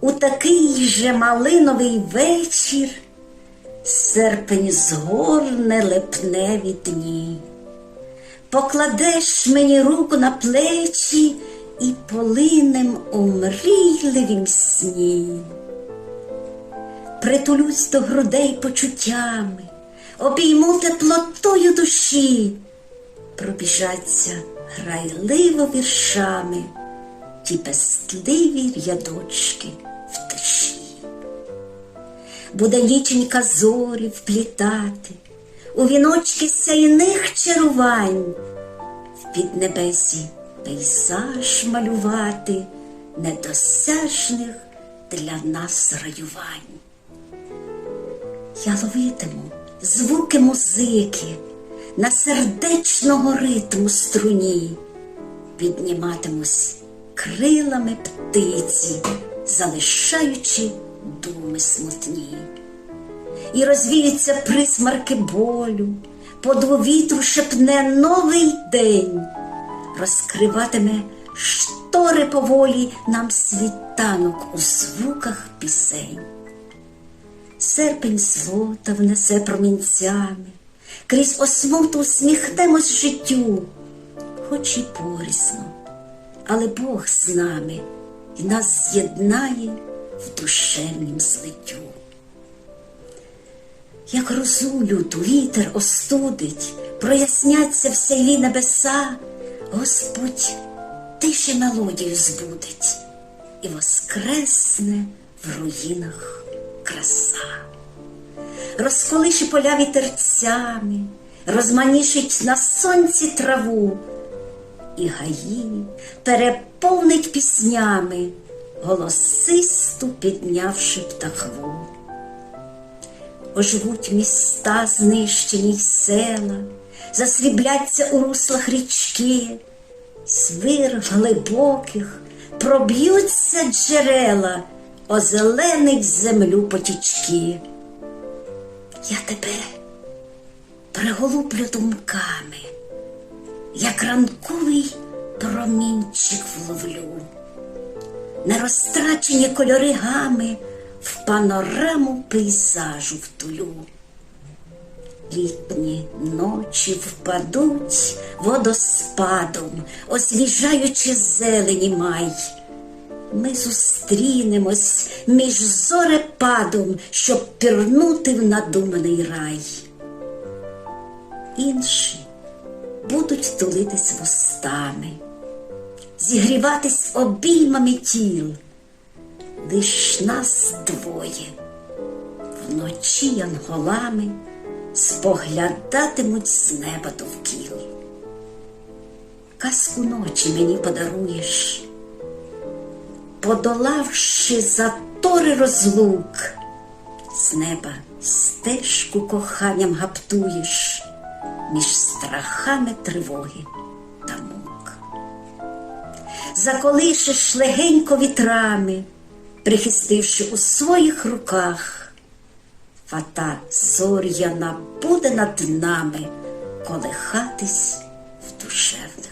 У такий же малиновий вечір серпень згорне лепневі дні. Покладеш мені руку на плечі і полинем у мрійливім сні. Притулюсь до грудей почуттями, обійму теплотою душі, пробіжаться грайливо віршами ті пестливі рядочки в тиші. Буде ніченька зорі вплітати у віночки сяйних чарувань, в піднебесі пейзаж малювати недосяжних для нас раювань. Я ловитиму звуки музики на сердечного ритму струні, підніматимусь крилами птиці, залишаючи думи смутні. І розвіються присмарки болю, подву вітру шепне новий день, розкриватиме штори поволі нам світанок у звуках пісень. Серпень злота внесе промінцями, крізь осмоту усміхнемось життю, хоч і порісно, але Бог з нами і нас з'єднає в душевнім злиттю. Як розу люту вітер остудить, проясняться в сяйві небеса, Господь тише мелодію збудить і воскресне в руїнах краса. Розколише поля вітерцями, розманішить на сонці траву, і гаї переповнить піснями, голосисту піднявши птахву. Оживуть міста знищені села, засрібляться у руслах річки, свир глибоких, проб'ються джерела, озеленить землю потічки. Я тебе приголублю думками, як ранковий промінчик вловлю, нерозтрачені кольори гами в панораму пейзажу втулю. Літні ночі впадуть водоспадом, освіжаючи зелені май. Ми зустрінемось між зорепадом, щоб пірнути в надуманий рай. Інші будуть тулитись вустами, зігріватись обіймами тіл. Лиш нас двоє вночі янголами споглядатимуть з неба довкіл. Казку ночі мені подаруєш, подолавши затори розлук, з неба стежку коханням гаптуєш між страхами тривоги та мук. Заколишеш легенько вітрами, прихистивши у своїх руках, фата зоряна буде над нами колихатись в душевних словах.